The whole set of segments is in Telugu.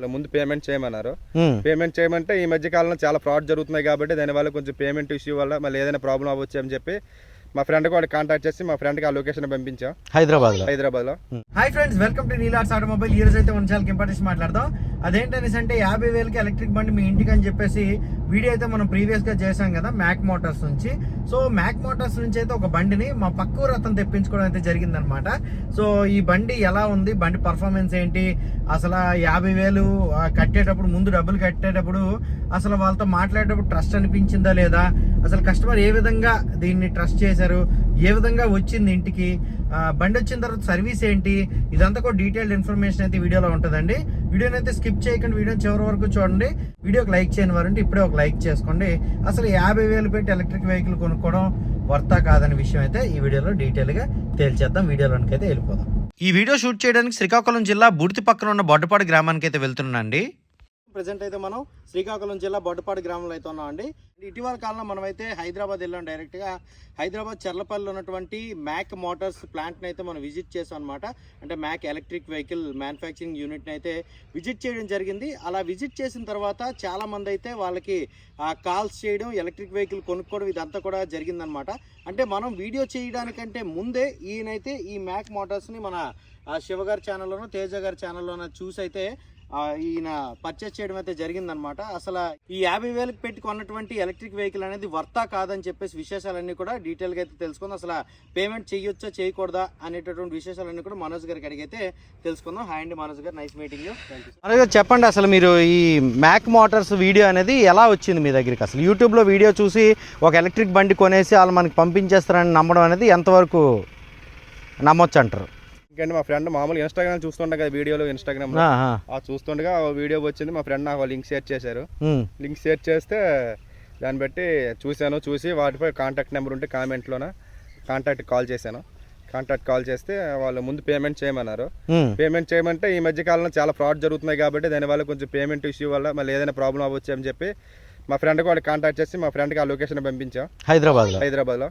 వాళ్ళు ముందు పేమెంట్ చేయమన్నారు. పేమెంట్ చేయమంటే ఈ మధ్య కాలంలో చాలా ఫ్రాడ్ జరుగుతున్నాయి కాబట్టి దానివల్ల కొంచెం పేమెంట్ ఇష్యూ వల్ల మళ్ళీ ఏదైనా ప్రాబ్లం అవ్వచ్చు అని చెప్పి మా ఫ్రెండ్ కూడా కాంటాక్ట్ చేసి మా ఫ్రెండ్కి ఆ లొకేషన్ పంపించాం. హైదరాబాద్లో. హైదరాబాద్లో. Hi friends welcome to Neelars automobile ఈ రోజు అయితే మన చాలా ఇంపార్టెన్స్ మాట్లాడదాం. అదేంటనేసి అంటే యాభై వేలకి ఎలక్ట్రిక్ బండి మీ ఇంటికి అని చెప్పేసి వీడియో అయితే మనం ప్రీవియస్గా చేసాం కదా మ్యాక్ మోటార్స్ నుంచి. సో మ్యాక్ మోటార్స్ నుంచి అయితే ఒక బండిని మా పక్క అతను తెప్పించుకోవడం అయితే జరిగిందనమాట. సో ఈ బండి ఎలా ఉంది? బండి పర్ఫార్మెన్స్ ఏంటి? అసలు యాభై వేలు కట్టేటప్పుడు ముందు డబ్బులు కట్టేటప్పుడు అసలు వాళ్ళతో మాట్లాడేటప్పుడు ట్రస్ట్ అనిపించిందా లేదా? అసలు కస్టమర్ ఏ విధంగా దీన్ని ట్రస్ట్ చేశారు? ఏ విధంగా వచ్చింది ఇంటికి? బండి వచ్చిన తర్వాత సర్వీస్ ఏంటి? ఇదంతా కూడా డీటెయిల్డ్ ఇన్ఫర్మేషన్ అయితే వీడియోలో ఉంటుందండి. వీడియోని అయితే స్కిప్ చేయకుండా. వీడియో చివరి వరకు చూడండి. వీడియోకి లైక్ చేయని వారంటే ఇప్పుడే ఒక లైక్ చేసుకోండి. అసలు యాభై వేలు పెట్టి ఎలక్ట్రిక్ వెహికల్ కొనుక్కోవడం వర్తా కాదనే విషయం అయితే ఈ వీడియోలో డీటెయిల్గా తేల్చేద్దాం. వీడియోలోనికి అయితే వెళ్ళిపోదాం. ఈ వీడియో షూట్ చేయడానికి శ్రీకాకుళం జిల్లా బుడితి పక్కన ఉన్న బొడ్డపాడు గ్రామానికి అయితే వెళ్తున్నానండి. ప్రజెంట్ అయితే మనం శ్రీకాకుళం జిల్లా బొడ్డపాడు గ్రామంలో అయితే ఉన్నామండి ఇటీవల కాలంలో మనం అయితే హైదరాబాద్ వెళ్ళాం డైరెక్ట్గా హైదరాబాద్ చర్లపల్లిలో ఉన్నటువంటి మ్యాక్ మోటార్స్ ప్లాంట్ని అయితే మనం విజిట్ చేసాం అనమాట అంటే మ్యాక్ ఎలక్ట్రిక్ వెహికల్ మ్యానుఫ్యాక్చరింగ్ యూనిట్ని అయితే విజిట్ చేయడం జరిగింది. అలా విజిట్ చేసిన తర్వాత చాలామంది అయితే వాళ్ళకి కాల్స్ చేయడం ఎలక్ట్రిక్ వెహికల్ కొనుక్కోవడం ఇదంతా కూడా జరిగిందనమాట అంటే మనం వీడియో చేయడానికంటే ముందే ఈయనైతే ఈ మ్యాక్ మోటార్స్ని మన శివగారి శివ గారి ఛానల్లోనూ తేజ గారి ఛానల్లోనూ చూసి అయితే ఈయన పర్చేస్ చేయడం అయితే జరిగిందనమాట అసలు ఈ యాభై వేలకు పెట్టి కొన్నటువంటి ఎలక్ట్రిక్ వెహికల్ అనేది వర్తా కాదని చెప్పేసి విశేషాలన్నీ కూడా డీటెయిల్గా అయితే తెలుసుకుందాం. అసలు పేమెంట్ చేయొచ్చా చేయకూడదా అనేటటువంటి విశేషాలన్నీ కూడా మనోజ్ గారికి అడిగైతే తెలుసుకుందాం. హాయ్ అండి మనోజ్ గారు నైస్ మీటింగ్ అలాగే చెప్పండి అసలు మీరు ఈ మ్యాక్ మోటార్స్ వీడియో అనేది ఎలా వచ్చింది మీ దగ్గరికి? అసలు యూట్యూబ్లో వీడియో చూసి ఒక ఎలక్ట్రిక్ బండి కొనేసి వాళ్ళు మనకి పంపించేస్తారని నమ్మడం అనేది ఎంతవరకు నమ్మొచ్చు అంటారు? ఇంకంటే మా ఫ్రెండ్ మామూలుగా ఇన్స్టాగ్రామ్ చూస్తుండే కదా వీడియోలో ఇన్స్టాగ్రామ్ ఆ, చూస్తుండగా ఆ వీడియో వచ్చింది మా ఫ్రెండ్ నాకు లింక్ షేర్ చేశారు. లింక్ షేర్ చేస్తే దాన్ని బట్టి చూశాను చూసి వాటిపై కాంటాక్ట్ నెంబర్ ఉంటే కామెంట్లోన కాంటాక్ట్ కాల్ చేశాను. కాంటాక్ట్ కాల్ చేస్తే వాళ్ళు ముందు పేమెంట్ చేయమన్నారు. పేమెంట్ చేయమంటే ఈ మధ్య కాలంలో చాలా ఫ్రాడ్ జరుగుతున్నాయి కాబట్టి దానివల్ల కొంచెం పేమెంట్ ఇష్యూ వల్ల మళ్ళీ ఏదైనా ప్రాబ్లం అవ్వచ్చు అని చెప్పి మా ఫ్రెండ్ కూడా కాంటాక్ట్ చేసి మా ఫ్రెండ్కి ఆ లొకేషన్ పంపించాం. హైదరాబాద్లో. హైదరాబాద్లో.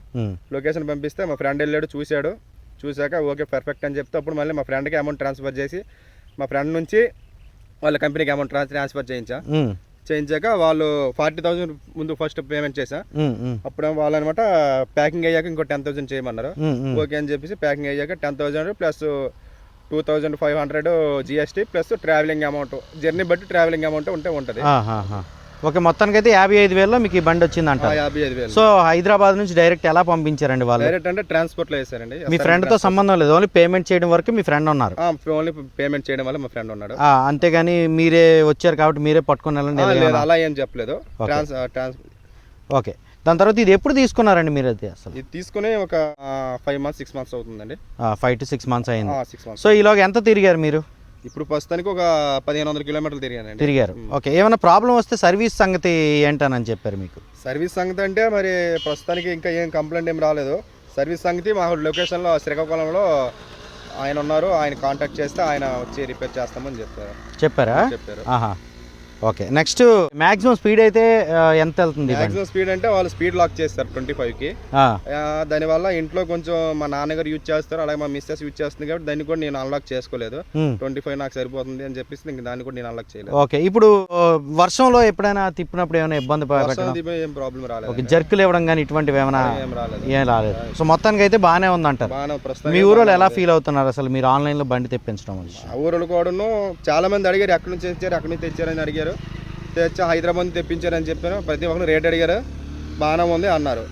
లొకేషన్ పంపిస్తే మా ఫ్రెండ్ వెళ్ళాడు చూశాడు. చూశాక ఓకే పర్ఫెక్ట్ అని చెప్తే అప్పుడు మళ్ళీ మా ఫ్రెండ్కి అమౌంట్ ట్రాన్స్ఫర్ చేసి మా ఫ్రెండ్ నుంచి వాళ్ళ కంపెనీకి అమౌంట్ ట్రాన్స్ఫర్ చేయించా. చేయించాక వాళ్ళు ఫార్టీ థౌసండ్ ముందు ఫస్ట్ పేమెంట్ ఉమ్, అప్పుడు వాళ్ళు అనమాట ప్యాకింగ్ అయ్యాక ఇంకో టెన్ థౌసండ్ చేయమన్నారు. ఓకే అని చెప్పేసి ప్యాకింగ్ అయ్యాక ten thousand plus two thousand five hundred GST plus travelling amount journey బట్టి ట్రావెలింగ్ అమౌంట్ ఉంటే ఉంటుంది. ఓకే మొత్తానికి అయితే యాభై ఐదు వేలలో మీకు ఈ బండి వచ్చింది యాభై ఐదు వేలు. సో హైదరాబాద్ నుంచి డైరెక్ట్ ఎలా పంపించారండి వాళ్ళు? డైరెక్ట్ అంటే ట్రాన్స్పోర్ట్లో వేసారండి. మీ ఫ్రెండ్తో సంబంధం లేదు ఓన్లీ పేమెంట్ చేయడం వరకు మీ ఫ్రెండ్ ఉన్నారు. ఓన్లీ పేమెంట్ చేయడం వల్ల మా ఫ్రెండ్ ఉన్నాడు. అంతేగాని మీరే వచ్చారు కాబట్టి మీరే పట్టుకుని వెళ్ళండి? అలా ఏం చెప్పలేదు. ఓకే. దాని తర్వాత ఇది ఎప్పుడు తీసుకున్నారండి మీరు అది అసలు? ఇది తీసుకుని ఒక ఫైవ్ మంత్స్ సిక్స్ మంత్స్ అవుతుందండి. ఫైవ్ టు సిక్స్ మంత్స్ అయింది. సో ఈలోగా ఎంత తిరిగారు మీరు? ఇప్పుడు ప్రస్తుతానికి ఒక పదిహేను వందల కిలోమీటర్లు తిరిగానండి. తిరిగారు. ఓకే ఏమైనా ప్రాబ్లం వస్తే సర్వీస్ సంగతి ఏంటని చెప్పారు మీకు? సర్వీస్ సంగతి అంటే మరి ప్రస్తుతానికి ఇంకా ఏం కంప్లైంట్ ఏం రాలేదు. సర్వీస్ సంగతి మా లొకేషన్లో శ్రీకాకుళంలో ఆయన ఉన్నారు. ఆయన కాంటాక్ట్ చేస్తే ఆయన వచ్చి రిపేర్ చేస్తామని చెప్పారు. చెప్పారా? చెప్పారు. ఆహా. ఓకే నెక్స్ట్ మ్యాక్సిమం స్పీడ్ అయితే ఎంత వెళ్తుంది? మాక్సిమం స్పీడ్ అంటే వాళ్ళు స్పీడ్ లాక్ చేస్తారు ట్వంటీ ఫైవ్కి. ఆ, దానివల్ల ఇంట్లో కొంచెం మా నాన్నగారు యూజ్ చేస్తారు అలాగే మా మిస్సెస్ యూజ్ చేస్తుంది కాబట్టి దాన్ని కూడా నేను అన్లాక్ చేసుకోలేదు. ట్వంటీ ఫైవ్ నాకు సరిపోతుంది అని చెప్పేసి ఇంక దాన్ని కూడా నేను అన్లాక్ చేయలేదు. ఓకే ఇప్పుడు వర్షంలో ఎప్పుడైనా తిప్పినప్పుడు ఏమైనా ఇబ్బంది ఏం ప్రాబ్లం రాలేదు ఓకే జర్కులు ఇవ్వడం కానీ ఇటువంటివి ఏమైనా ఏం రాలేదు. సో మొత్తానికి అయితే బాగానే ఉందంటారు మీ ఊరోళ్ళు ఎలా ఫీల్ అవుతున్నారు అసలు మీరు ఆన్లైన్లో బండి తెప్పించడం ఊరోళ్ళు కూడాను చాలా మంది అడిగారు ఎక్కడి నుంచి తెచ్చారు ఎక్కడి నుంచి తెచ్చారని అడిగారు. తెచ్చా హైదరాబాద్ తెప్పించారని చెప్పాను. ప్రతి ఒక్కరు రేట్ అడిగారు. బాగానే ఉంది అన్నారు.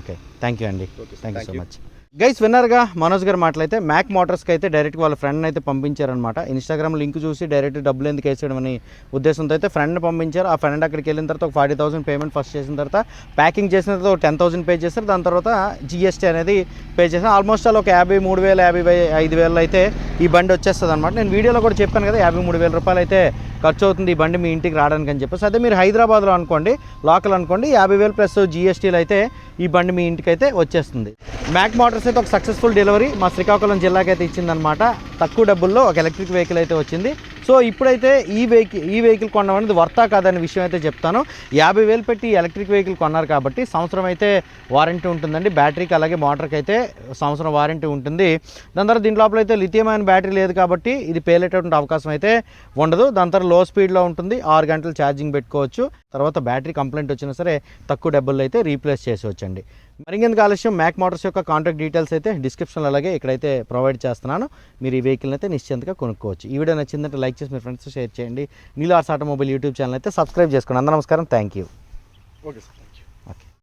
ఓకే. థ్యాంక్ యూ అండి. Thank you so. Much guys విన్నర్గా Manoj గారు మాటలైతే మ్యాక్ మోటార్స్కి అయితే డైరెక్ట్ వాళ్ళ ఫ్రెండ్ అయితే పంపించారనమాట ఇన్స్టాగ్రామ్ లింక్ చూసి డైరెక్ట్ డబ్బులు ఎందుకు వేసేయడం అని ఉద్దేశంతో అయితే ఫ్రెండ్ పంపించారు. ఆ ఫ్రెండ్ అక్కడికి వెళ్ళిన తర్వాత ఒక ఫార్టీ థౌసండ్ పేమెంట్ ఫస్ట్ చేసిన తర్వాత ప్యాకింగ్ చేసిన తర్వాత ఒక టెన్ థౌసండ్ పే చేస్తారు దాని తర్వాత జిఎస్టీ అనేది పే చేసిన ఆల్మోస్ట్ ఆల్ ఒక యాభై మూడు వేల యాభై ఐదు వేలు అయితే ఈ బండి వచ్చేస్తుంది అనమాట నేను వీడియోలో కూడా చెప్పాను కదా యాభై మూడు వేల రూపాయలు అయితే ఖర్చు అవుతుంది ఈ బండి మీ ఇంటికి రావడానికి అని చెప్పేసి. అదే మీరు హైదరాబాద్లో అనుకోండి లోకల్ అనుకోండి యాభై వేలు ప్లస్ జిఎస్టీలు అయితే ఈ బండి మీ ఇంటికి అయితే వచ్చేస్తుంది. మ్యాక్ మోటార్స్ అయితే ఒక సక్సెస్ఫుల్ డెలివరీ మా శ్రీకాకుళం జిల్లాకి అయితే ఇచ్చిందనమాట తక్కువ డబ్బుల్లో ఒక ఎలక్ట్రిక్ వెహికల్ అయితే వచ్చింది. సో ఇప్పుడైతే ఈ వెహికల్ ఈ వెహికల్ కొనడం అనేది వర్తా కాదనే విషయం అయితే చెప్తాను. యాభై వేలు పెట్టి ఎలక్ట్రిక్ వెహికల్ కొన్నారు కాబట్టి సంవత్సరం అయితే వారంటీ ఉంటుందండి. బ్యాటరీకి అలాగే మోటార్కి అయితే సంవత్సరం వారంటీ ఉంటుంది. దాని తర్వాత దీని లోపల అయితే లిథియం బ్యాటరీ లేదు కాబట్టి ఇది పేలేటటువంటి అవకాశం అయితే ఉండదు. దాని తర్వాత లో స్పీడ్లో ఉంటుంది. ఆరు గంటలు ఛార్జింగ్ పెట్టుకోవచ్చు. తర్వాత బ్యాటరీ కంప్లైంట్ వచ్చినా సరే తక్కువ డబ్బుల్లో అయితే రీప్లేస్ చేసేవచ్చండి మరింకెందుకు ఆలస్యం మ్యాక్ మోటార్స్ యొక్క కాంటాక్ట్ డీటెయిల్స్ అయితే డిస్క్రిప్షన్లో అలాగే ఇక్కడైతే ప్రొవైడ్ చేస్తున్నాను. మీరు ఈ వెహికల్ని అయితే నిశ్చింతగా కొనుక్కోవచ్చు. ఈ వీడియో నచ్చిందంటే లైక్ చేసి మీ ఫ్రెండ్స్ షేర్ చేయండి. నీలార్స్ ఆటోమొబైల్ యూట్యూబ్ ఛానల్ అయితే సబ్స్క్రైబ్ చేసుకోండి. అందరూ నమస్కారం. Thank you okay sir